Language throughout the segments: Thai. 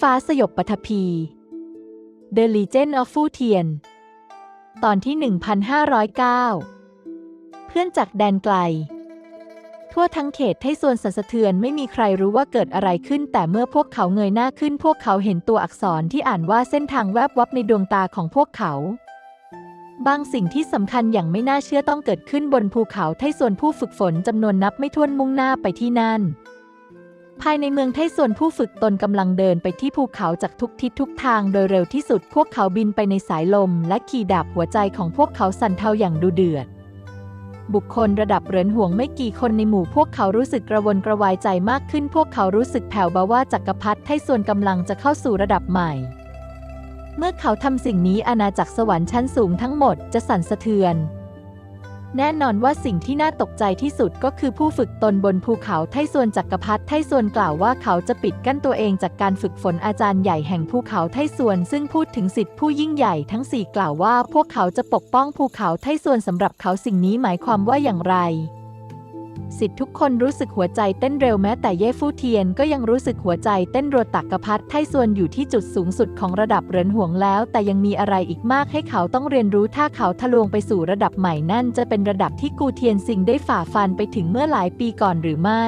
ฟ้าสยบปฐพี The Legend of Fu Tian ตอนที่ 1509 เพื่อนจากแดนไกล ทั่วทั้งเขตให้ส่วนสันสะเทือนไม่มีใครรู้ว่าเกิดอะไรขึ้น แต่เมื่อพวกเขาเงยหน้าขึ้น พวกเขาเห็นตัวอักษรที่อ่านว่าเส้นทางแวบวับในดวงตาของพวกเขาบางสิ่งที่สำคัญอย่างไม่น่าเชื่อต้องเกิดขึ้นบนภูเขาไทส่วนผู้ฝึกฝนจำนวนนับไม่ถ้วนมุ่งหน้าไปที่นั่น ภายในเมืองไทส่วนผู้ฝึกตนกำลังเดินไปที่ภูเขาจากทุกทิศทุกทางโดยเร็วที่สุดพวกเขาบินไปในสายลม และขี่ดาบหัวใจของพวกเขาสั่นเทาอย่างดูเดือด บุคคลระดับเหรินห่วงไม่กี่คนในหมู่พวกเขารู้สึกกระวนกระวายใจมากขึ้น พวกเขารู้สึกแผ่วเบาว่าจักรพรรดิไทส่วนกำลังจะเข้าสู่ระดับใหม่ เมื่อเขาทำสิ่งนี้อาณาจักรสวรรค์ชั้นสูงทั้งหมดจะสั่นสะเทือน แน่นอนว่าสิ่งที่น่าตกใจที่สุดก็คือผู้ฝึกตนบนภูเขาไทส่วนจักรพรรดิไทส่วนกล่าวว่าเขาจะปิดกั้นตัวเองจากการฝึกฝนอาจารย์ใหญ่แห่งภูเขาไทส่วน ซึ่งพูดถึงสิทธิผู้ยิ่งใหญ่ทั้งสี่กล่าวว่า พวกเขาจะปกป้องภูเขาไทส่วนสำหรับเขาสิ่งนี้หมายความว่าอย่างไร สิทธิ์ทุกคนรู้สึกหัวใจเต้นเร็วแม้แต่เย่ฟู่เทียนก็ยังรู้สึกหัวใจเต้นรัวตักกระพัดไทส่วนอยู่ที่จุดสูงสุดของระดับเรินห่วงแล้ว แต่ยังมีอะไรอีกมากให้เขาต้องเรียนรู้ถ้าเขาทะลวงไปสู่ระดับใหม่นั่นจะเป็นระดับที่กูเทียนซิงได้ฝ่าฟันไปถึงเมื่อหลายปีก่อนหรือไม่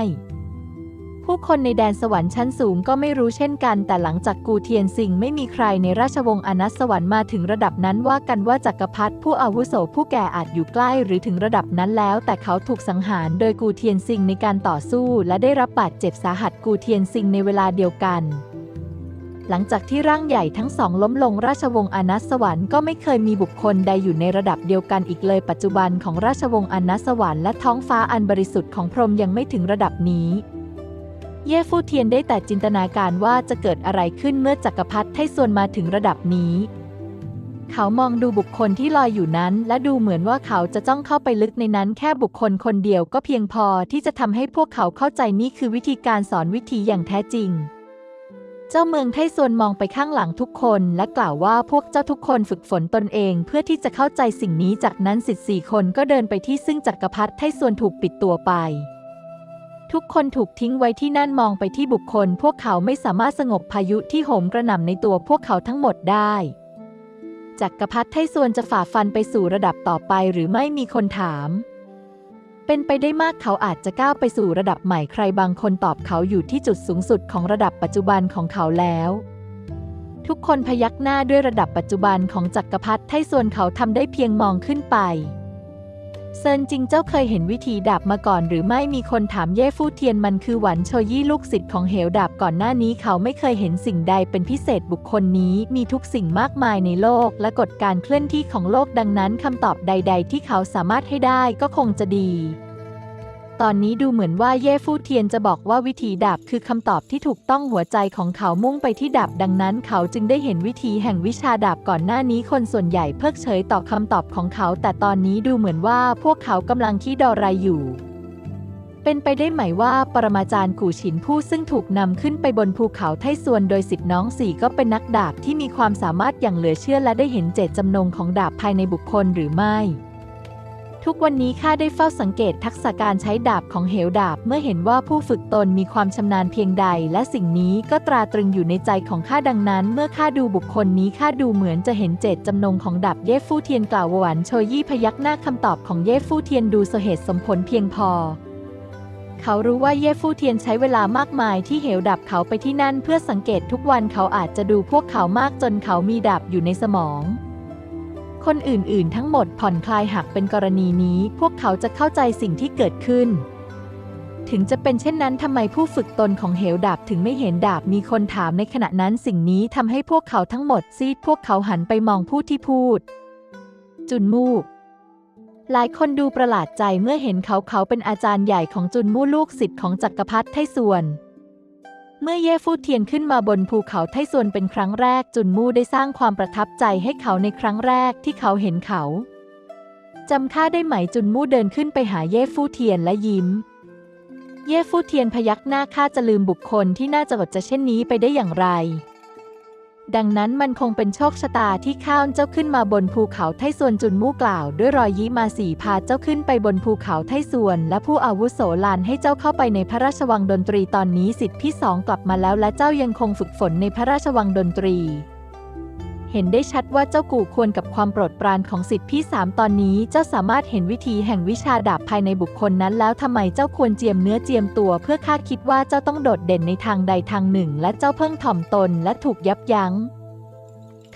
ผู้คนในแดนสวรรค์ชั้นสูงก็ไม่รู้เช่นกัน แต่หลังจากกูเทียนซิงไม่มีใครในราชวงศ์อนัสสวรรค์มาถึงระดับนั้นว่ากันว่าจักรพรรดิผู้อาวุโสผู้แก่อาจอยู่ใกล้หรือถึงระดับนั้นแล้ว แต่เขาถูกสังหารโดยกูเทียนซิงในการต่อสู้ และได้รับบาดเจ็บสาหัสกูเทียนซิงในเวลาเดียวกันหลังจากที่ร่างใหญ่ทั้งสองล้มลงราชวงศ์อนัสสวรรค์ก็ไม่เคยมีบุคคลใดอยู่ในระดับเดียวกันอีกเลยปัจจุบันของราชวงศ์อนัสสวรรค์และท้องฟ้าอันบริสุทธิ์ของพรหมยังไม่ถึงระดับนี้ เย่ฟู่เทียนได้แต่จินตนาการว่าจะเกิดอะไรขึ้นเมื่อจักรพรรดิไทส่วนมาถึงระดับนี้ เขามองดูบุคคลที่ลอยอยู่นั้น และดูเหมือนว่าเขาจะจ้องเข้าไปลึกในนั้นแค่บุคคลคนเดียวก็เพียงพอที่จะทำให้พวกเขาเข้าใจนี่คือวิธีการสอนวิธีอย่างแท้จริง เจ้าเมืองไทส่วนมองไปข้างหลังทุกคนและกล่าวว่าพวกเจ้าทุกคนฝึกฝนตนเอง เพื่อที่จะเข้าใจสิ่งนี้จากนั้นสิทธิ์สี่คนก็เดินไปที่ซึ่งจักรพรรดิไทส่วนถูกปิดตัวไป ทุกคนถูกทิ้งไว้ที่นั่นมองไปที่บุคคล พวกเขาไม่สามารถสงบพายุที่โหมกระหน่ำในตัวพวกเขาทั้งหมดได้จักรพรรดิไทส่วนจะฝ่าฟันไปสู่ระดับต่อไปหรือไม่มีคนถาม เป็นไปได้มากเขาอาจจะก้าวไปสู่ระดับใหม่ใครบางคนตอบเขาอยู่ที่จุดสูงสุดของระดับปัจจุบันของเขาแล้ว ทุกคนพยักหน้าด้วยระดับปัจจุบันของจักรพรรดิไทส่วนเขาทำได้เพียงมองขึ้นไป เซินจริงเจ้าเคยเห็นวิธีดับมาก่อนหรือไม่มีคนถามเย่ฟู่เทียนมันคือหวันโชยี่ลูกศิษย์ของเหวดับก่อนหน้านี้เขาไม่เคยเห็นสิ่งใดเป็นพิเศษบุคคลนี้ มีทุกสิ่งมากมายในโลก และกฎการเคลื่อนที่ของโลกดังนั้นคำตอบใด ๆ ที่เขาสามารถให้ได้ก็คงจะดี ตอนนี้ดูเหมือนว่าเย่ฟู่เทียนจะบอกว่าวิธีดาบคือคำตอบที่ถูกต้องหัวใจของเขามุ่งไปที่ดาบดังนั้นเขาจึงได้เห็นวิธีแห่งวิชาดาบก่อนหน้านี้คนส่วนใหญ่เพิกเฉยต่อคำตอบของเขา แต่ตอนนี้ดูเหมือนว่าพวกเขากำลังคิดอะไรอยู่เป็นไปได้ไหมว่าปรมาจารย์กู่ฉินผู้ซึ่งถูกนำขึ้นไปบนภูเขาไทส่วนโดยสิทธิน้องสี่ก็เป็นนักดาบที่มีความสามารถอย่างเหลือเชื่อและได้เห็นเจตจำนงของดาบภายในบุคคลหรือไม่ ทุกวันนี้ข้าได้เฝ้าสังเกตทักษะการใช้ดาบของเหวดาบเมื่อเห็นว่าผู้ฝึกตนมีความชำนาญเพียงใด และสิ่งนี้ก็ตราตรึงอยู่ในใจของข้าดังนั้น เมื่อข้าดูบุคคลนี้ข้าดูเหมือนจะเห็นเจตจำนงของดาบเย่ฟู่เทียนกล่าวหวานโชยี่พยักหน้าคำตอบของเย่ฟู่เทียนดูสเหตุสมผลเพียงพอ เขารู้ว่าเย่ฟู่เทียนใช้เวลามากมายที่เหวดับเขาไปที่นั่นเพื่อสังเกตทุกวันเขาอาจจะดูพวกเขามากจนเขามีดาบอยู่ในสมอง คนอื่นๆ ทั้งหมดผ่อนคลายหากเป็นกรณีนี้ พวกเขาจะเข้าใจสิ่งที่เกิดขึ้น ถึงจะเป็นเช่นนั้นทำไมผู้ฝึกตนของเหวดาบถึงไม่เห็นดาบมีคนถามในขณะนั้นสิ่งนี้ทำให้พวกเขาทั้งหมดซีดพวกเขาหันไปมองผู้ที่พูด จุนมูกหลายคนดูประหลาดใจเมื่อเห็นเขาเขาเป็นอาจารย์ใหญ่ของจุนมู่ลูกศิษย์ของจักรพรรดิไทส่วน เมื่อเย่ฟู่เทียนขึ้นมาบนภูเขาไทส่วนเป็นครั้งแรกจุนมู่ได้สร้างความประทับใจให้เขาในครั้งแรกที่เขาเห็นเขาจำข้าได้ไหมจุนมู่เดินขึ้นไปหาเย่ฟู่เทียนและยิ้ม เย่ฟู่เทียนพยักหน้าข้าจะลืมบุคคลที่น่าจะอดจะเช่นนี้ไปได้อย่างไร ดังนั้นมันคงเป็นโชคชะตาที่ข้าวเจ้าขึ้นมาบนภูเขาไทส่วนจุนมู่กล่าว ด้วยรอยยิ้มมาสีพาเจ้าขึ้นไปบนภูเขาไทส่วน และผู้อาวุโสลานให้เจ้าเข้าไปในพระราชวังดนตรีตอนนี้สิทธิพี่สองกลับมาแล้วและเจ้ายังคงฝึกฝนในพระราชวังดนตรี เห็นได้ชัดว่าเจ้ากู่ควรกับความโปรดปรานของสิทธิพี่สามตอนนี้เจ้าสามารถเห็นวิธีแห่งวิชาดาบภายในบุคคลนั้นแล้วทำไมเจ้าควรเจียมเนื้อเจียมตัว เพื่อคาดคิดว่าเจ้าต้องโดดเด่นในทางใดทางหนึ่ง และเจ้าเพิ่งถ่อมตนและถูกยับยั้ง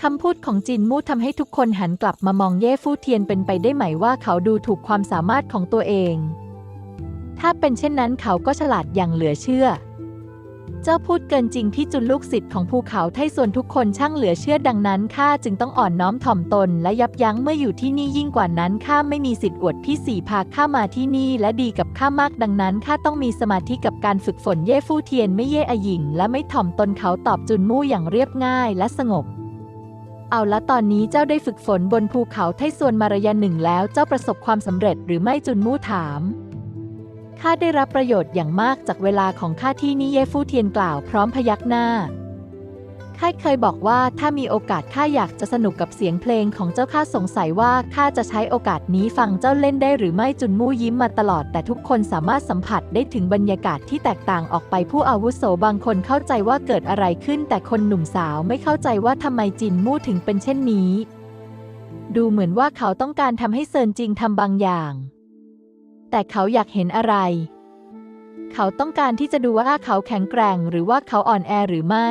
คำพูดของจินมู่ทำให้ทุกคนหันกลับมามองเย่ฟู่เทียนเป็นไปได้ไหมว่าเขาดูถูกความสามารถของตัวเอง ถ้าเป็นเช่นนั้นเขาก็ฉลาดอย่างเหลือเชื่อ เจ้าพูดเกินจริงพี่จุนลูกศิษย์ของภูเขาไทส่วนทุกคนช่างเหลือเชื่อดังนั้นข้าจึงต้องอ่อนน้อมถ่อมตน และยับยั้งเมื่ออยู่ที่นี่ยิ่งกว่านั้นข้าไม่มีสิทธิ์อวดพี่สี่พาข้ามาที่นี่และดีกับข้ามากดังนั้นข้าต้องมีสมาธิกับการฝึกฝนเย่ฟู่เทียนไม่เย่อหยิง และไม่ถ่อมตนเขาตอบจุนมู่อย่างเรียบง่ายและสงบเอาละตอนนี้เจ้าได้ฝึกฝนบนภูเขาไทส่วนมาระยะหนึ่งแล้วเจ้าประสบความสำเร็จหรือไม่จุนมู่ถาม ข้าได้รับประโยชน์อย่างมากจากเวลาของข้าที่นี่เย่ฟู่เทียนกล่าวพร้อมพยักหน้าข้าเคยบอกว่าถ้ามีโอกาสข้าอยากจะสนุกกับเสียงเพลงของเจ้าข้าสงสัยว่าข้าจะใช้โอกาสนี้ฟังเจ้าเล่นได้หรือไม่จุนมู่ยิ้มมาตลอด แต่ทุกคนสามารถสัมผัสได้ถึงบรรยากาศที่แตกต่างออกไปผู้อาวุโสบางคนเข้าใจว่าเกิดอะไรขึ้น แต่คนหนุ่มสาวไม่เข้าใจว่าทำไมจินมู่ถึงเป็นเช่นนี้ ดูเหมือนว่าเขาต้องการทำให้เซินจริงทำบางอย่าง แต่เขาอยากเห็นอะไร เขาต้องการที่จะดูว่าเขาแข็งแกร่งหรือว่าเขาอ่อนแอหรือไม่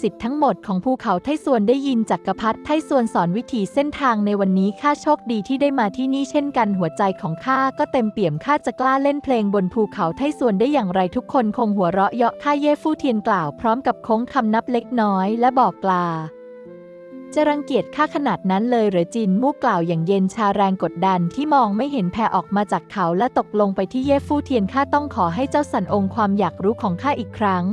สิทธิ์ทั้งหมดของภูเขาไทส่วนได้ยินจากกรพัฒไทส่วนสอนวิถีเส้นทางในวันนี้ข้าโชคดีที่ได้มาที่นี่เช่นกันหัวใจของข้าก็เต็มเปี่ยมข้าจะกล้าเล่นเพลงบนภูเขาไทส่วนได้อย่างไรทุกคนคงหัวเราะเยาะข้าเย่ฟู่เทียนกล่าวพร้อมกับโค้งคำนับเล็กน้อยและบอกกลา จะรังเกียจข้าขนาดนั้นเลยหรือจินมู่กล่าวอย่างเย็นชาแรงกดดันที่มองไม่เห็นแผ่ออกมาจากเขาและตกลงไปที่เย่ฟู่เทียนข้าต้องขอให้เจ้าสันองค์ความอยากรู้ของข้าอีกครั้ง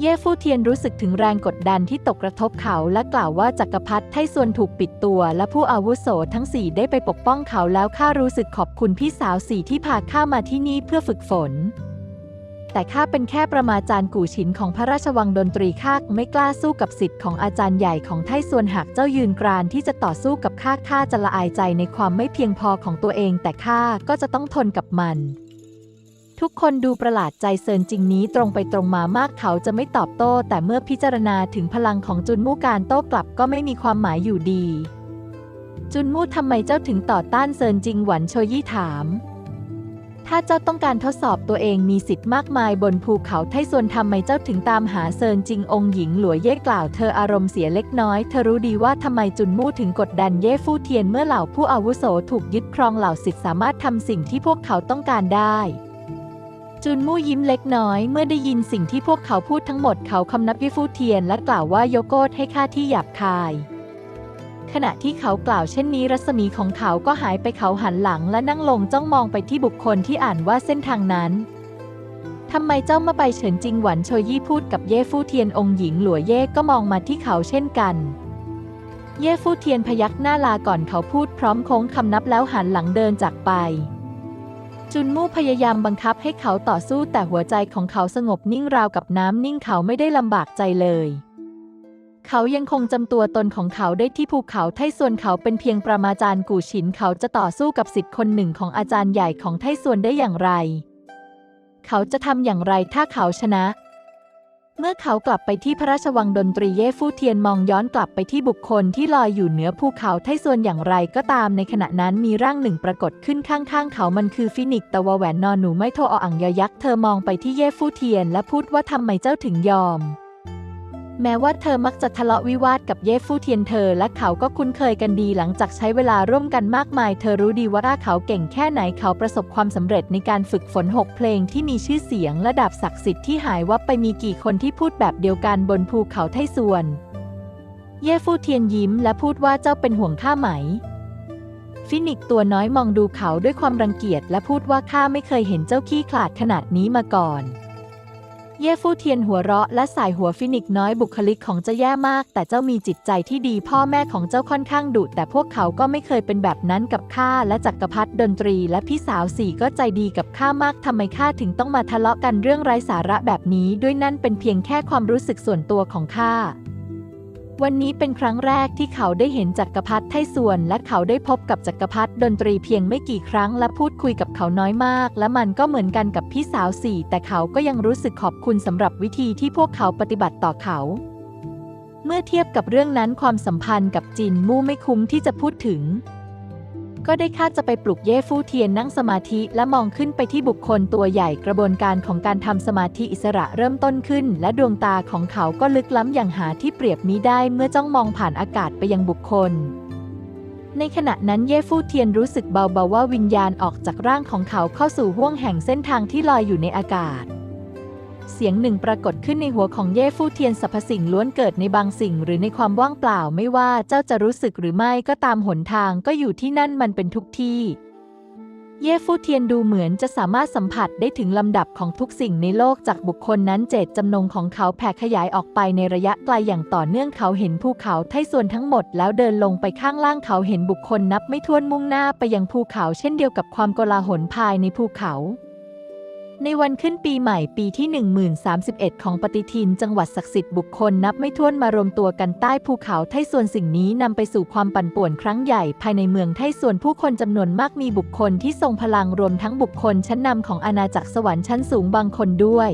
เย่ฟู่เทียนรู้สึกถึงแรงกดดันที่ตกกระทบเขาและกล่าวว่าจักรพรรดิไทส่วนถูกปิดตัว และผู้อาวุโสทั้งสี่ได้ไปปกป้องเขาแล้วข้ารู้สึกขอบคุณพี่สาวสี่ที่พาข้ามาที่นี่เพื่อฝึกฝน แต่ข้าเป็นแค่ประมาจารย์กู่ฉินของพระราชวังดนตรีข้าไม่กล้าสู้กับสิทธิ์ของอาจารย์ใหญ่ของไทส่วนหากเจ้ายืนกรานที่จะต่อสู้กับข้าข้าจะละอายใจในความไม่เพียงพอของตัวเอง แต่ข้าก็จะต้องทนกับมัน ทุกคนดูประหลาดใจเซินจริงนี้ตรงไปตรงมามากเขาจะไม่ตอบโต้ แต่เมื่อพิจารณาถึงพลังของจุนมู่การโต้กลับก็ไม่มีความหมายอยู่ดี จุนมู่ทำไมเจ้าถึงต่อต้านเซินจริงหวันโชยี่ถาม ถ้าเจ้าต้องการทดสอบตัวเองมีสิทธิ์มากมายบนภูเขาไทส่วนทำไมเจ้าถึงตามหาเซินจริงองค์หญิงหลัวเย่กล่าวเธออารมณ์เสียเล็กน้อย เธอรู้ดีว่าทำไมจุนมู่ถึงกดดันเย่ฟู่เทียนเมื่อเหล่าผู้อาวุโสถูกยึดครองเหล่าสิทธิ์สามารถทำสิ่งที่พวกเขาต้องการได้จุนมู่ยิ้มเล็กน้อยเมื่อได้ยินสิ่งที่พวกเขาพูดทั้งหมดเขาคำนับเย่ฟู่เทียนและกล่าวว่าโยโกดให้ค่าที่หยาบคาย ขณะที่เขากล่าวเช่นนี้รัศมีของเขาก็หายไปเขาหันหลังและนั่งลงจ้องมองไปที่บุคคลที่อ่านว่าเส้นทางนั้นทำไมเจ้ามาไปเฉินจิงหวันโชยี่พูดกับเย่ฟู่เทียนองค์หญิงหลัวเย่ก็มองมาที่เขาเช่นกัน เย่ฟู่เทียนพยักหน้าลาก่อนเขาพูดพร้อมโค้งคำนับแล้วหันหลังเดินจากไป จุนมู่พยายามบังคับให้เขาต่อสู้แต่หัวใจของเขาสงบนิ่งราวกับน้ำนิ่งเขาไม่ได้ลำบากใจเลย เขายังคงจำตัวตนของเขาได้ที่ภูเขาไทส่วนเขาเป็นเพียงประมาจารย์กู่ฉินเขาจะต่อสู้กับสิทธิ์คนหนึ่งของอาจารย์ใหญ่ของไทส่วนได้อย่างไร เขาจะทำอย่างไรถ้าเขาชนะ เมื่อเขากลับไปที่พระราชวังดนตรีเย่ฟู่เทียนมองย้อนกลับไปที่บุคคลที่ลอยอยู่เหนือภูเขาไทส่วนอย่างไรก็ตามในขณะนั้นมีร่างหนึ่งปรากฏขึ้นข้างๆ เขามันคือฟินิกตะวแหวนนอนหนูไม่โทออ่างยอยักษ์เธอมองไปที่เย่ฟู่เทียนและพูดว่าทำไมเจ้าถึงยอม แม้ว่าเธอมักจะทะเลาะวิวาทกับเย่ฟู่เทียนเธอและเขาก็คุ้นเคยกันดีหลังจากใช้เวลาร่วมกันมากมาย เธอรู้ดีว่าเขาเก่งแค่ไหนเขาประสบความสำเร็จในการฝึกฝนหกเพลงที่มีชื่อเสียงและดาบศักดิ์สิทธิ์ที่หายวับไปมีกี่คนที่พูดแบบเดียวกันบนภูเขาไทส่วน เย่ฟู่เทียนยิ้มและพูดว่าเจ้าเป็นห่วงข้าไหม ฟินิกตัวน้อยมองดูเขาด้วยความรังเกียจและพูดว่าข้าไม่เคยเห็นเจ้าขี้ขลาดขนาดนี้มาก่อน เย่ฟู่เทียนหัวเราะและสายหัวฟินิกน้อยบุคลิกของเจ้าแย่มาก แต่เจ้ามีจิตใจที่ดีพ่อแม่ของเจ้าค่อนข้างดุแต่พวกเขาก็ไม่เคยเป็นแบบนั้นกับข้าและจักรพรรดิดนตรี และพี่สาวสี่ก็ใจดีกับข้ามากทำไมข้าถึงต้องมาทะเลาะกันเรื่องไร้สาระแบบนี้ด้วยนั่นเป็นเพียงแค่ความรู้สึกส่วนตัวของข้า วันนี้เป็นครั้งแรกที่เขาได้เห็นจักรพรรดิไทส่วน และเขาได้พบกับจักรพรรดิดนตรีเพียงไม่กี่ครั้งและพูดคุยกับเขาน้อยมาก และมันก็เหมือนกันกับพี่สาวสี่แต่เขาก็ยังรู้สึกขอบคุณสำหรับวิธีที่พวกเขาปฏิบัติต่อเขา เมื่อเทียบกับเรื่องนั้นความสัมพันธ์กับจินมู่ไม่คุ้มที่จะพูดถึง ก็ได้คาดจะไปปลุกเย่ฟู่เทียนนั่งสมาธิและมองขึ้นไปที่บุคคลตัวใหญ่กระบวนการของการทำสมาธิอิสระเริ่มต้นขึ้น และดวงตาของเขาก็ลึกล้ำอย่างหาที่เปรียบมิได้เมื่อจ้องมองผ่านอากาศไปยังบุคคล ในขณะนั้นเย่ฟู่เทียนรู้สึกเบาๆว่าวิญญาณออกจากร่างของเขาเข้าสู่ห้วงแห่งเส้นทางที่ลอยอยู่ในอากาศ เสียงหนึ่งปรากฏขึ้นในหัวของเย่ฟู่เทียนสรรพสิ่งล้วนเกิดในบางสิ่ง หรือในความว่างเปล่าไม่ว่าเจ้าจะรู้สึกหรือไม่ก็ตามหนทางก็อยู่ที่นั่นมันเป็นทุกที่ เย่ฟู่เทียนดูเหมือนจะสามารถสัมผัสได้ถึงลำดับของทุกสิ่งในโลกจากบุคคลนั้นเจตจำนงของเขาแผ่ขยายออกไปในระยะไกลอย่างต่อเนื่องเขาเห็นภูเขาไทส่วนทั้งหมดแล้วเดินลงไปข้างล่างเขาเห็นบุคคลนับไม่ถ้วนมุ่งหน้าไปยังภูเขา เช่นเดียวกับความโกลาหลภายในภูเขา ในวันขึ้นปีใหม่ปีที่ 1031 ของปฏิทินจังหวัดศักดิ์สิทธิ์บุคคลนับไม่ถ้วนมารวมตัวกันใต้ภูเขาไทส่วนสิ่งนี้นำไปสู่ความปั่นป่วนครั้งใหญ่ ภายในเมืองไทส่วนผู้คนจำนวนมากมีบุคคลที่ทรงพลังรวมทั้งบุคคลชั้นนำของอาณาจักรสวรรค์ชั้นสูงบางคนด้วย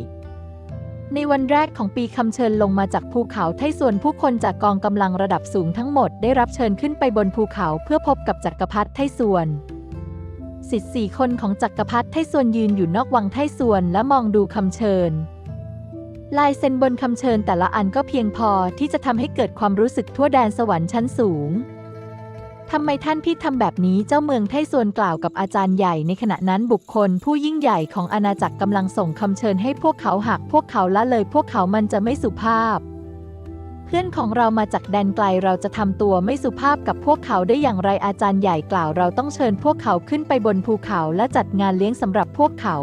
ในวันแรกของปีคำเชิญลงมาจากภูเขาไทส่วนผู้คนจากกองกำลังระดับสูงทั้งหมดได้รับเชิญขึ้นไปบนภูเขาเพื่อพบกับจักรพรรดิไทส่วน สิทธิ์สี่คนของจักรพรรดิไทส่วนยืนอยู่นอกวังไทส่วนและมองดูคำเชิญ ลายเซ็นบนคำเชิญแต่ละอันก็เพียงพอที่จะทำให้เกิดความรู้สึกทั่วแดนสวรรค์ชั้นสูงทำไมท่านพี่ทำแบบนี้เจ้าเมืองไทส่วนกล่าวกับอาจารย์ใหญ่ในขณะนั้นบุคคลผู้ยิ่งใหญ่ของอาณาจักรกำลังส่งคำเชิญให้พวกเขาหักพวกเขาละเลยพวกเขามันจะไม่สุภาพ พื่อนของเรามาจากแดนไกลเราจะทำตัวไม่สุภาพกับพวกเขาได้อย่างไรอาจารย์ใหญ่กล่าวเราต้องเชิญพวกเขาขึ้นไปบนภูเขาและจัดงานเลี้ยงสำหรับพวกเขา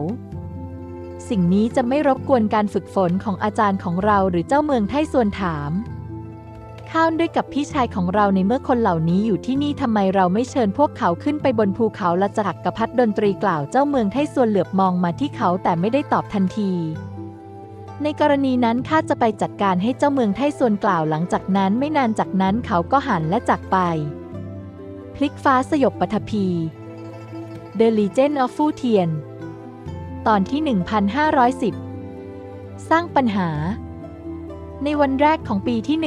สิ่งนี้จะไม่รบกวนการฝึกฝนของอาจารย์ของเราหรือเจ้าเมืองไทส่วนถามข้าวด้วยกับพี่ชายของเราในเมื่อคนเหล่านี้อยู่ที่นี่ทำไมเราไม่เชิญพวกเขาขึ้นไปบนภูเขาและจักรพัดดนตรีกล่าวเจ้าเมืองไทส่วนเหลือบมองมาที่เขาแต่ไม่ได้ตอบทันที ในกรณีนั้นข้าจะไปจัดการให้เจ้าเมืองไทส่วนกล่าวหลังจากนั้นไม่นานจากนั้นเขาก็หันและจากไป พลิกฟ้าสยบปฐพี The Legend of Fu Tian ตอนที่ 1510 สร้างปัญหา ในวันแรกของปีที่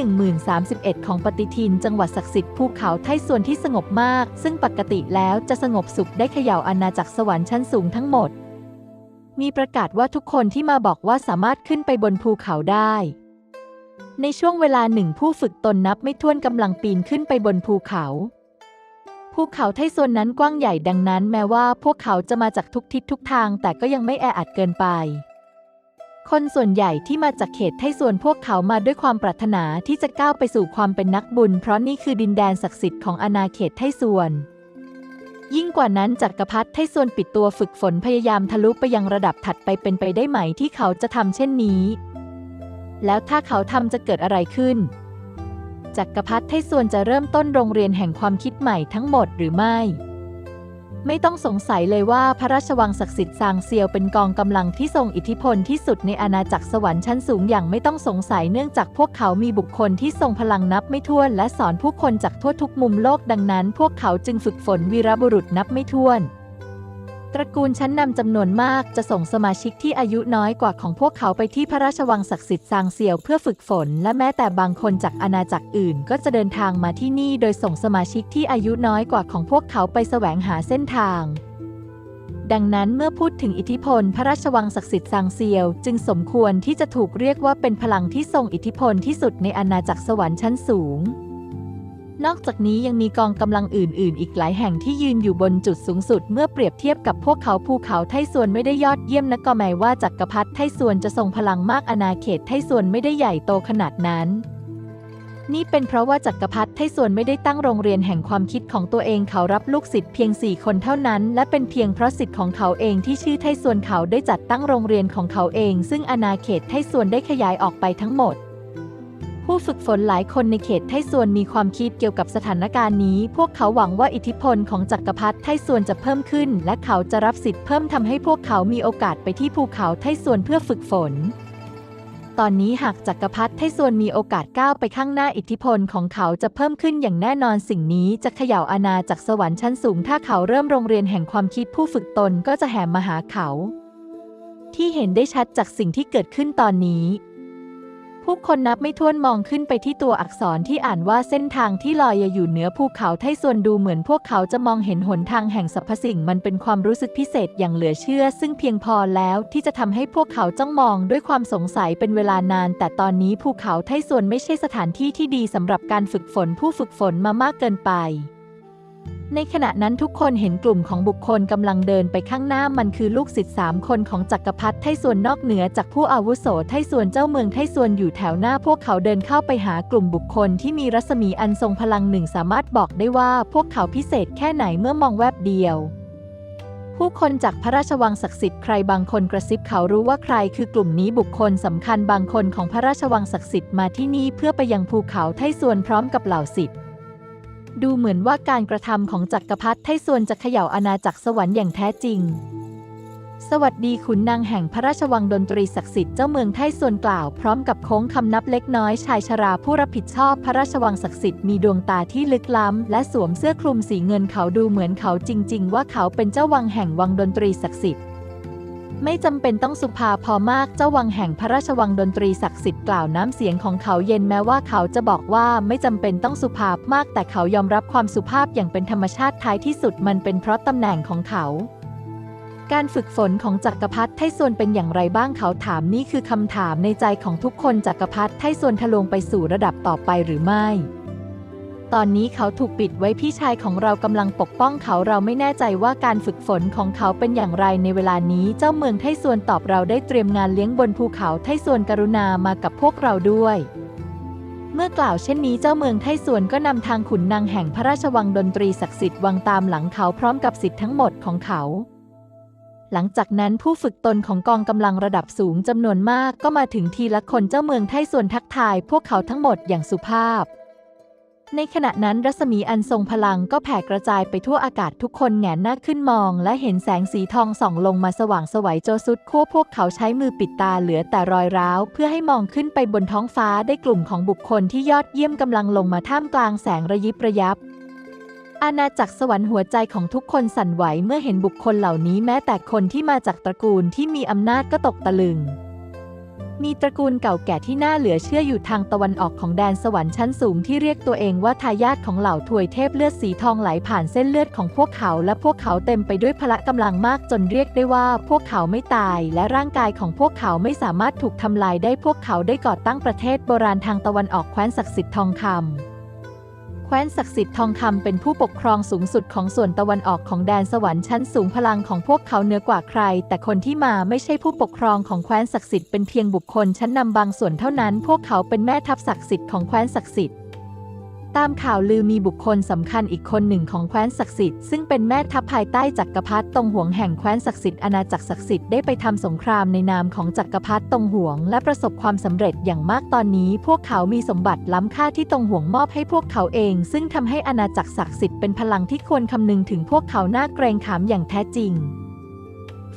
1031 ของปฏิทินจังหวัดศักดิ์สิทธิ์ภูเขาไทส่วนที่สงบมาก ซึ่งปกติแล้วจะสงบสุขได้เขย่าอาณาจักรสวรรค์ชั้นสูงทั้งหมด มีประกาศว่าทุกคนที่มาบอกว่าสามารถขึ้นไปบนภูเขาได้ ในช่วงเวลาหนึ่งผู้ฝึกตนนับไม่ถ้วนกำลังปีนขึ้นไปบนภูเขา ภูเขาไทโซนนั้นกว้างใหญ่ดังนั้น แม้ว่าพวกเขาจะมาจากทุกทิศทุกทาง แต่ก็ยังไม่แออัดเกินไป คนส่วนใหญ่ที่มาจากเขตไทส่วนพวกเขามาด้วยความปรารถนาที่จะก้าวไปสู่ความเป็นนักบุญ เพราะนี่คือดินแดนศักดิ์สิทธิ์ของอาณาเขตไทส่วน ยิ่งกว่านั้นจักรพรรดิไทส่วนปิดตัวฝึกฝนพยายามทะลุไปยังระดับถัดไปเป็นไปได้ไหมที่เขาจะทำเช่นนี้ แล้วถ้าเขาทำจะเกิดอะไรขึ้น จักรพรรดิไทส่วนจะเริ่มต้นโรงเรียนแห่งความคิดใหม่ทั้งหมดหรือไม่ ไม่ต้องสงสัยเลยว่าพระราชวังศักดิ์สิทธิ์ซางเซียวเป็นกองกำลังที่ทรงอิทธิพลที่สุดในอาณาจักรสวรรค์ชั้นสูงอย่างไม่ต้องสงสัยเนื่องจากพวกเขามีบุคคลที่ทรงพลังนับไม่ถ้วน และสอนผู้คนจากทั่วทุกมุมโลกดังนั้น พวกเขาจึงฝึกฝนวีรบุรุษนับไม่ถ้วน ตระกูลชั้นนำจำนวนมากจะส่งสมาชิกที่อายุน้อยกว่าของพวกเขาไปที่พระราชวังศักดิ์สิทธิ์ซางเซียวเพื่อฝึกฝน และแม้แต่บางคนจากอาณาจักรอื่น ก็จะเดินทางมาที่นี่โดยส่งสมาชิกที่อายุน้อยกว่าของพวกเขาไปแสวงหาเส้นทาง ดังนั้นเมื่อพูดถึงอิทธิพล พระราชวังศักดิ์สิทธิ์ซางเซียว จึงสมควรที่จะถูกเรียกว่าเป็นพลังที่ทรงอิทธิพลที่สุดในอาณาจักรสวรรค์ชั้นสูง นอกจากนี้ยังมีกองกำลังอื่น ๆ อีกหลายแห่งที่ยืนอยู่บนจุดสูงสุด เมื่อเปรียบเทียบกับพวกเขาภูเขาไทส่วนไม่ได้ยอดเยี่ยมนักก็หมายว่าจักรพรรดิไทส่วนจะทรงพลังมากอาณาเขตไทส่วนไม่ได้ใหญ่โตขนาดนั้น นี่เป็นเพราะว่าจักรพรรดิไทส่วนไม่ได้ตั้งโรงเรียนแห่งความคิดของตัวเองเขารับลูกศิษย์เพียงสี่คนเท่านั้น และเป็นเพียงเพราะศิษย์ของเขาเองที่ชื่อไทส่วนเขาได้จัดตั้งโรงเรียนของเขาเอง ซึ่งอาณาเขตไทส่วนได้ขยายออกไปทั้งหมด ผู้ฝึกฝนหลายคนในเขตไทส่วนมีความคิดเกี่ยวกับสถานการณ์นี้ พวกเขาหวังว่าอิทธิพลของจักรพรรดิไทส่วนจะเพิ่มขึ้น และเขาจะรับสิทธิ์เพิ่มทำให้พวกเขามีโอกาสไปที่ภูเขาไทส่วนเพื่อฝึกฝน ตอนนี้หากจักรพรรดิไทส่วนมีโอกาสก้าวไปข้างหน้าอิทธิพลของเขาจะเพิ่มขึ้นอย่างแน่นอนสิ่งนี้จะเขย่าอาณาจากรสวรรค์ชั้นสูง ถ้าเขาเริ่มโรงเรียนแห่งความคิดผู้ฝึกตนก็จะแห่มาหาเขา ที่เห็นได้ชัดจากสิ่งที่เกิดขึ้นตอนนี้ ผู้คนนับไม่ถ้วนมองขึ้นไปที่ตัวอักษรที่อ่านว่าเส้นทางที่ลอยอยู่เหนือภูเขาไทส่วนดูเหมือนพวกเขาจะมองเห็นหนทางแห่งสรรพสิ่งมันเป็นความรู้สึกพิเศษอย่างเหลือเชื่อ ซึ่งเพียงพอแล้วที่จะทำให้พวกเขาจ้องมองด้วยความสงสัยเป็นเวลานาน แต่ตอนนี้ภูเขาไทส่วนไม่ใช่สถานที่ที่ดีสำหรับการฝึกฝนผู้ฝึกฝนมามากเกินไป ในขณะนั้นทุกคนเห็นกลุ่มของบุคคลกำลังเดินไปข้างหน้ามันคือลูกศิษย์สามคนของจักรพรรดิไทส่วนนอกเหนือจากผู้อาวุโสไทส่วนเจ้าเมืองไทส่วนอยู่แถวหน้าพวกเขาเดินเข้าไปหากลุ่มบุคคลที่มีรัศมีอันทรงพลังหนึ่งสามารถบอกได้ว่าพวกเขาพิเศษแค่ไหนเมื่อมองแวบเดียวผู้คนจากพระราชวังศักดิ์สิทธิ์ใครบางคนกระซิบเขารู้ว่าใครคือกลุ่มนี้บุคคลสำคัญบางคนของพระราชวังศักดิ์สิทธิ์มาที่นี่เพื่อไปยังภูเขาไทส่วนพร้อมกับเหล่าศิษย์ ดูเหมือนว่าการกระทำของจักรพรรดิไทส่วนจะเขย่าอาณาจักรสวรรค์อย่างแท้จริง สวัสดีขุนนางแห่งพระราชวังดนตรีศักดิ์สิทธิ์เจ้าเมืองไทส่วนกล่าวพร้อมกับโค้งคำนับเล็กน้อยชายชราผู้รับผิดชอบพระราชวังศักดิ์สิทธิ์มีดวงตาที่ลึกล้ำและสวมเสื้อคลุมสีเงินเขาดูเหมือนเขาจริง ๆ ว่าเขาเป็นเจ้าวังแห่งวังดนตรีศักดิ์สิทธิ์ ไม่จำเป็นต้องสุภาพอมากเจ้าวังแห่งพระราชวังดนตรีศักดิ์สิทธิ์กล่าวน้ำเสียงของเขาเย็นแม้ว่าเขาจะบอกว่าไม่จำเป็นต้องสุภาพมากแต่เขายอมรับความสุภาพอย่างเป็นธรรมชาติท้ายที่สุดมันเป็นเพราะตำแหน่งของเขา การฝึกฝนของจักรพรรดิไทส่วนเป็นอย่างไรบ้างเขาถามนี่คือคำถามในใจของทุกคนจักรพรรดิไทส่วนทะลวงไปสู่ระดับต่อไปหรือไม่ ตอนนี้เขาถูกปิดไว้พี่ชายของเรากำลังปกป้องเขาเราไม่แน่ใจว่าการฝึกฝนของเขาเป็นอย่างไรในเวลานี้เจ้าเมืองไทส่วนตอบเราได้เตรียมงานเลี้ยงบนภูเขาไทส่วนกรุณามากับพวกเราด้วยเมื่อกล่าวเช่นนี้เจ้าเมืองไทส่วนก็นำทางขุนนางแห่งพระราชวังดนตรีศักดิ์สิทธิ์วังตามหลังเขาพร้อมกับสิทธิ์ทั้งหมดของเขา หลังจากนั้นผู้ฝึกตนของกองกำลังระดับสูงจำนวนมากก็มาถึงทีละคนเจ้าเมืองไทส่วนทักทายพวกเขาทั้งหมดอย่างสุภาพ ในขณะนั้นรัศมีอันทรงพลังก็แผ่กระจายไปทั่วอากาศทุกคนแงนหน้าขึ้นมอง และเห็นแสงสีทองส่องลงมาสว่างสวัยโจสุดขั้วพวกเขาใช้มือปิดตาเหลือแต่รอยร้าว เพื่อให้มองขึ้นไปบนท้องฟ้าได้กลุ่มของบุคคลที่ยอดเยี่ยมกำลังลงมาท่ามกลางแสงระยิบระยับ อาณาจักรสวรรค์หัวใจของทุกคนสั่นไหวเมื่อเห็นบุคคลเหล่านี้แม้แต่คนที่มาจากตระกูลที่มีอำนาจก็ตกตะลึง มีตระกูลเก่าแก่ที่น่าเหลือเชื่ออยู่ทางตะวันออกของแดนสวรรค์ชั้นสูงที่เรียกตัวเองว่าทายาทของเหล่าถวยเทพเลือดสีทองไหลผ่านเส้นเลือดของพวกเขา และพวกเขาเต็มไปด้วยพละกำลังมากจนเรียกได้ว่าพวกเขาไม่ตาย และร่างกายของพวกเขาไม่สามารถถูกทำลายได้พวกเขาได้ก่อตั้งประเทศโบราณทางตะวันออกแคว้นศักดิ์สิทธิ์ทองคำแค ว้นศักดิ์สิทธิ์ทองคำเป็นผู้ปกครองสูงสุดของส่วนตะวันออกของแดนสวรรค์ชั้นสูงพลังของพวกเขาเหนือกว่าใคร แต่คนที่มาไม่ใช่ผู้ปกครองของแคว้นศักดิ์สิทธิ์เป็นเพียงบุคคลชั้นนำบางส่วนเท่านั้น พวกเขาเป็นแม่ทัพศักดิ์สิทธิ์ของแคว้นศักดิ์สิทธิ์ ตามข่าวลือมีบุคคลสำคัญอีกคนหนึ่งของแคว้นศักดิ์สิทธิ์ซึ่งเป็นแม่ทัพภายใต้จักรพรรดิตงหวงแห่งแคว้นศักดิ์สิทธิ์อาณาจักรศักดิ์สิทธิ์ได้ไปทำสงครามในนามของจักรพรรดิตงหวง และประสบความสำเร็จอย่างมากตอนนี้ พวกเขามีสมบัติล้ำค่าที่ตงหวงมอบให้พวกเขาเอง ซึ่งทำให้อาณาจักรศักดิ์สิทธิ์เป็นพลังที่ควรคำนึงถึงพวกเขาหน้าเกรงขามอย่างแท้จริง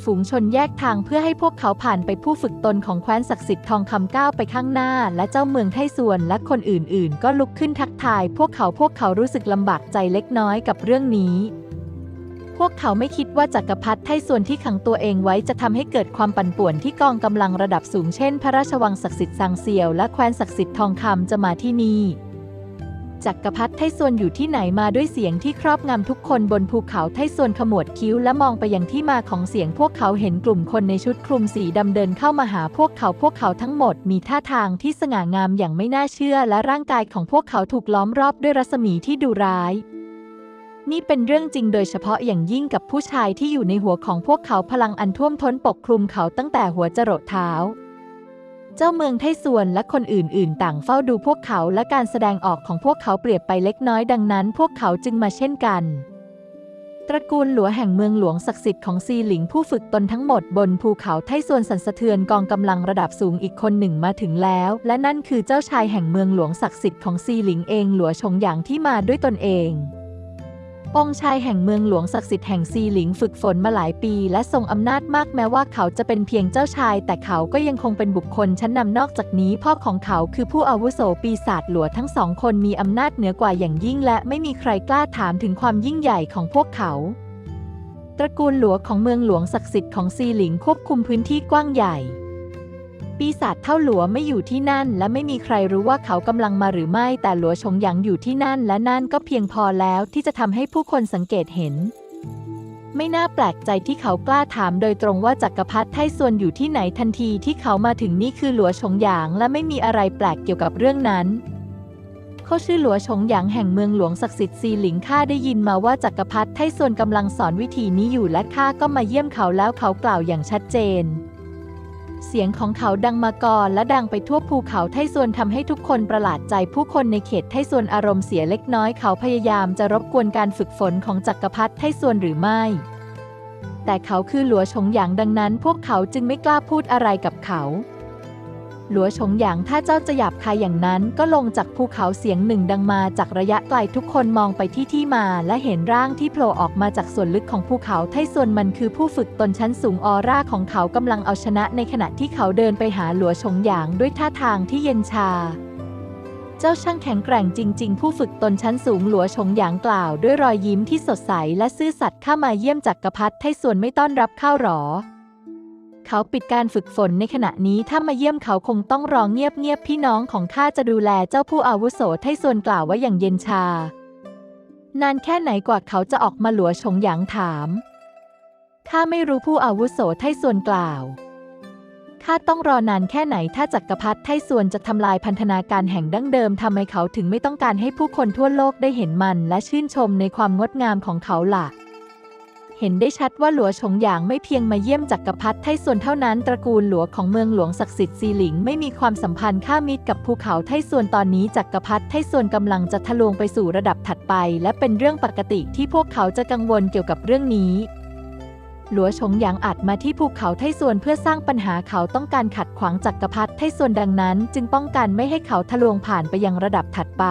ฝูงชนแยกทางเพื่อให้พวกเขาผ่านไปผู้ฝึกตนของแคว้นศักดิ์สิทธิ์ทองคำก้าวไปข้างหน้า และเจ้าเมืองไทส่วนและคนอื่นๆ ก็ลุกขึ้นทักทาย พวกเขาพวกเขารู้สึกลำบากใจเล็กน้อยกับเรื่องนี้พวกเขาไม่คิดว่าจักรพรรดิไทส่วนที่ขังตัวเองไว้จะทำให้เกิดความปั่นป่วนที่กองกำลังระดับสูงเช่น พระราชวังศักดิ์สิทธิ์ซางเซียวและแคว้นศักดิ์สิทธิ์ทองคำจะมาที่นี่ จักรพรรดิไทส่วนอยู่ที่ไหนมาด้วยเสียงที่ครอบงำทุกคนบนภูเขาไทส่วนขมวดคิ้วและมองไปยังที่มาของเสียงพวกเขาเห็นกลุ่มคนในชุดคลุมสีดำเดินเข้ามาหาพวกเขาพวกเขาทั้งหมดมีท่าทางที่สง่างามอย่างไม่น่าเชื่อ และร่างกายของพวกเขาถูกล้อมรอบด้วยรัศมีที่ดุร้ายนี่เป็นเรื่องจริงโดยเฉพาะอย่างยิ่งกับผู้ชายที่อยู่ในหัวของพวกเขาพลังอันท่วมท้นปกคลุมเขาตั้งแต่หัวจรดเท้า เจ้าเมืองไทส่วนและคนอื่นๆ ต่างเฝ้าดูพวกเขาและการแสดงออกของพวกเขาเปรียบไปเล็กน้อยดังนั้น พวกเขาจึงมาเช่นกัน ตระกูลหลัวแห่งเมืองหลวงศักดิ์สิทธิ์ของซีหลิงผู้ฝึกตนทั้งหมดบนภูเขาไทส่วนสันสะเทือนกองกำลังระดับสูงอีกคนหนึ่งมาถึงแล้ว และนั่นคือเจ้าชายแห่งเมืองหลวงศักดิ์สิทธิ์ของซีหลิงเองหลัวชงหยางที่มาด้วยตนเอง องค์ชายแห่งเมืองหลวงศักดิ์สิทธิ์แห่งซีหลิงฝึกฝนมาหลายปี และทรงอำนาจมากแม้ว่าเขาจะเป็นเพียงเจ้าชาย แต่เขาก็ยังคงเป็นบุคคลชั้นนำนอกจากนี้ พ่อของเขาคือผู้อาวุโสปีศาจหลัวทั้งสองคนมีอำนาจเหนือกว่าอย่างยิ่ง และไม่มีใครกล้าถามถึงความยิ่งใหญ่ของพวกเขา ตระกูลหลัวของเมืองหลวงศักดิ์สิทธิ์ของซีหลิงควบคุมพื้นที่กว้างใหญ่ ปีศาจเท่าหลัวไม่อยู่ที่นั่น และไม่มีใครรู้ว่าเขากำลังมาหรือไม่แต่หลัวชงหยางอยู่ที่นั่น และนั่นก็เพียงพอแล้วที่จะทำให้ผู้คนสังเกตเห็น ไม่น่าแปลกใจที่เขากล้าถามโดยตรงว่าจักรพรรดิไทส่วนอยู่ที่ไหนทันทีที่เขามาถึงนี่คือหลัวชงหยางและไม่มีอะไรแปลกเกี่ยวกับเรื่องนั้นเขาชื่อหลัวชงหยางแห่งเมืองหลวงศักดิ์สิทธิ์ซีหลิงข้าได้ยินมาว่าจักรพรรดิไทส่วนกำลังสอนวิธีนี้อยู่และข้าก็มาเยี่ยมเขาแล้วเขากล่าวอย่างชัดเจน เสียงของเขาดังมาก่อนและดังไปทั่วภูเขาไทส่วนทำให้ทุกคนประหลาดใจผู้คนในเขตไทส่วนอารมณ์เสียเล็กน้อยเขาพยายามจะรบกวนการฝึกฝนของจักรพรรดิไทส่วนหรือไม่ แต่เขาคือหลัวชงหยางดังนั้น พวกเขาจึงไม่กล้าพูดอะไรกับเขา หลัวชงหยางถ้าเจ้าจะหยาบคายอย่างนั้นก็ลงจากภูเขาเสียงหนึ่งดังมาจากระยะไกลทุกคนมองไปที่ที่มาและเห็นร่างที่โผล่ออกมาจากส่วนลึกของภูเขาไทส่วนมันคือผู้ฝึกตนชั้นสูงออร่าของเขากำลังเอาชนะในขณะที่เขาเดินไปหาหลัวชงหยางด้วยท่าทางที่เย็นชาเจ้าช่างแข็งแกร่งจริง ๆ ผู้ฝึกตนชั้นสูงหลัวชงหยางกล่าว ด้วยรอยยิ้มที่สดใสและซื่อสัตย์ข้ามาเยี่ยมจักรพรรดิไทส่วนไม่ต้อนรับข้าวหรอ เขาปิดการฝึกฝนในขณะนี้ถ้ามาเยี่ยมเขาคงต้องรองเงียบๆพี่น้องของข้าจะดูแลเจ้าผู้อาวุโสไทส่วนกล่าวว่าอย่างเย็นชา นานแค่ไหนกว่าเขาจะออกมาหลัวชงหยางถามข้าไม่รู้ผู้อาวุโสไทส่วนกล่าวข้าต้องรอนานแค่ไหนถ้าจักรพรรดิไทส่วนจะทำลายพันธนาการแห่งดั้งเดิมทำไมเขาถึงไม่ต้องการให้ผู้คนทั่วโลกได้เห็นมัน และชื่นชมในความงดงามของเขาล่ะ เห็นได้ชัดว่าหลัวชงหยางไม่เพียงมาเยี่ยมจักรพรรดิไทส่วนเท่านั้นตระกูลหลัวของเมืองหลวงศักดิ์สิทธิ์ซีหลิงไม่มีความสัมพันธ์ข้ามิตรกับภูเขาไทส่วนตอนนี้จักรพรรดิไทส่วนกำลังจะทะลวงไปสู่ระดับถัดไป และเป็นเรื่องปกติที่พวกเขาจะกังวลเกี่ยวกับเรื่องนี้หลัวชงหยางอัดมาที่ภูเขาไทส่วนเพื่อสร้างปัญหาเขาต้องการขัดขวางจักรพรรดิไทส่วนดังนั้น จึงป้องกันไม่ให้เขาทะลวงผ่านไปยังระดับถัดไป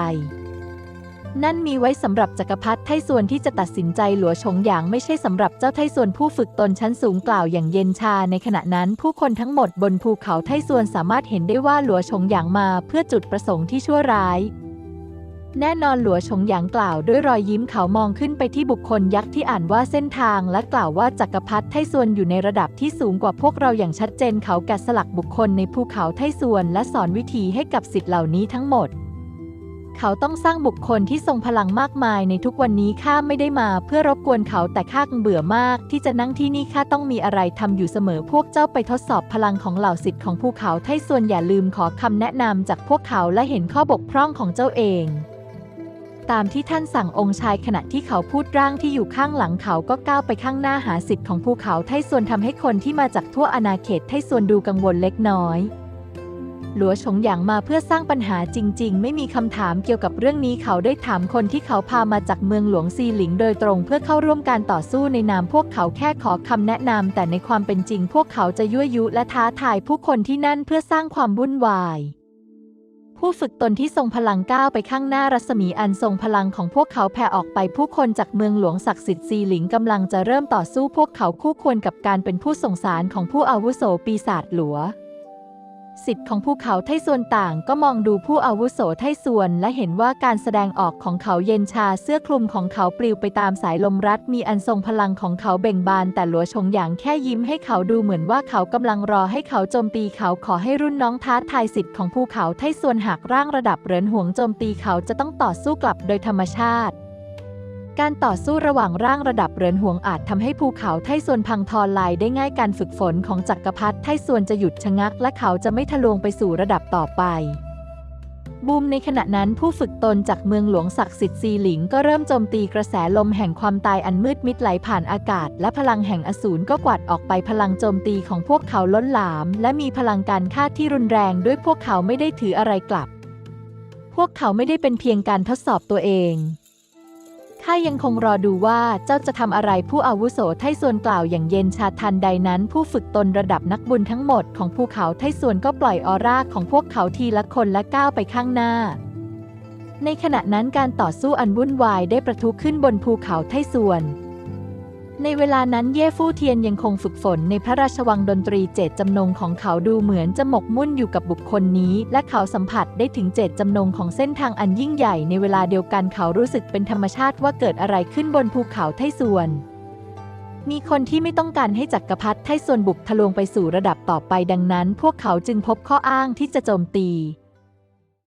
นั่นมีไว้สำหรับจักรพรรดิไทส่วนที่จะตัดสินใจหลัวชงหยางไม่ใช่สำหรับเจ้าไทส่วนผู้ฝึกตนชั้นสูงกล่าวอย่างเย็นชา ในขณะนั้นผู้คนทั้งหมดบนภูเขาไทส่วนสามารถเห็นได้ว่าหลัวชงหยางมาเพื่อจุดประสงค์ที่ชั่วร้ายแน่นอนหลัวชงหยางกล่าวด้วยรอยยิ้มเขามองขึ้นไปที่บุคคลยักษ์ที่อ่านว่าเส้นทาง และกล่าวว่าจักรพรรดิไทส่วนอยู่ในระดับที่สูงกว่าพวกเราอย่างชัดเจนเขาแกะสลักบุคคลในภูเขาไทส่วน และสอนวิธีให้กับสิทธิ์เหล่านี้ทั้งหมด เขาต้องสร้างบุคคลที่ทรงพลังมากมายในทุกวันนี้ข้าไม่ได้มาเพื่อรบกวนเขาแต่ข้าเบื่อมากที่จะนั่งที่นี่ข้าต้องมีอะไรทำอยู่เสมอพวกเจ้าไปทดสอบพลังของเหล่าสิทธิ์ของภูเขาไทส่วนอย่าลืมขอคำแนะนำจากพวกเขาและเห็นข้อบกพร่องของเจ้าเองตามที่ท่านสั่งองค์ชายขณะที่เขาพูดร่างที่อยู่ข้างหลังเขาก็ก้าวไปข้างหน้าหาสิทธิ์ของภูเขาไทส่วนทำให้คนที่มาจากทั่วอาณาเขตไทส่วนดูกังวลเล็กน้อย หลัวชงหยางมาเพื่อสร้างปัญหาจริง ๆ ไม่มีคำถามเกี่ยวกับเรื่องนี้เขาได้ถามคนที่เขาพามาจากเมืองหลวงซีหลิงโดยตรงเพื่อเข้าร่วมการต่อสู้ในนามพวกเขาแค่ขอคำแนะนำแต่ในความเป็นจริง พวกเขาจะยั่วยุและท้าทายผู้คนที่นั่นเพื่อสร้างความวุ่นวายผู้ฝึกตนที่ทรงพลังก้าวไปข้างหน้ารัศมีอันทรงพลังของพวกเขาแผ่ออกไปผู้คนจากเมืองหลวงศักดิ์สิทธิ์ซีหลิงกำลังจะเริ่มต่อสู้พวกเขาคู่ควรกับการเป็นผู้ส่งสารของผู้อาวุโสปีศาจหลัว สิทธิ์ของภูเขาไทส่วนต่างก็มองดูผู้อาวุโสไทส่วน และเห็นว่าการแสดงออกของเขาเย็นชาเสื้อคลุมของเขาปลิวไปตามสายลมรัดมีอันทรงพลังของเขาเบ่งบาน แต่หลัวชงหยางแค่ยิ้มให้เขาดูเหมือนว่าเขากำลังรอให้เขาโจมตีเขาขอให้รุ่นน้องท้าทายสิทธิ์ของภูเขาไทส่วนหากร่างระดับเหรินหวงโจมตีเขาจะต้องต่อสู้กลับโดยธรรมชาติ การต่อสู้ระหว่างร่างระดับเรือนห่วงอาจทำให้ภูเขาไทส่วนพังทลายได้ง่ายการฝึกฝนของจักรพรรดิไทส่วนจะหยุดชะงัก และเขาจะไม่ทะลวงไปสู่ระดับต่อไป บูมในขณะนั้นผู้ฝึกตนจากเมืองหลวงศักดิ์สิทธิ์ซีหลิง ก็เริ่มโจมตีกระแสลมแห่งความตายอันมืดมิดไหลผ่านอากาศ และพลังแห่งอสูรก็กวาดออกไปพลังโจมตีของพวกเขาล้นหลาม และมีพลังการฆ่าที่รุนแรงด้วยพวกเขาไม่ได้ถืออะไรกลับ พวกเขาไม่ได้เป็นเพียงการทดสอบตัวเอง ข้ายังคงรอดูว่าเจ้าจะทำอะไรผู้อาวุโสไทส่วนกล่าวอย่างเย็นชาทันใดนั้น ผู้ฝึกตนระดับนักบุญทั้งหมดของภูเขาไทส่วนก็ปล่อยออร่าของพวกเขาทีละคนและก้าวไปข้างหน้า ในขณะนั้นการต่อสู้อันวุ่นวายได้ประทุขึ้นบนภูเขาไทส่วน ในเวลานั้นเย่ฟู่เทียนยังคงฝึกฝนในพระราชวังดนตรีเจตจำนงของเขาดูเหมือนจะหมกมุ่นอยู่กับบุคคลนี้ และเขาสัมผัสได้ถึงเจตจำนงของเส้นทางอันยิ่งใหญ่ในเวลาเดียวกันเขารู้สึกเป็นธรรมชาติว่าเกิดอะไรขึ้นบนภูเขาไทส่วน มีคนที่ไม่ต้องการให้จักรพรรดิไทส่วนบุกทะลวงไปสู่ระดับต่อไปดังนั้น พวกเขาจึงพบข้ออ้างที่จะโจมตี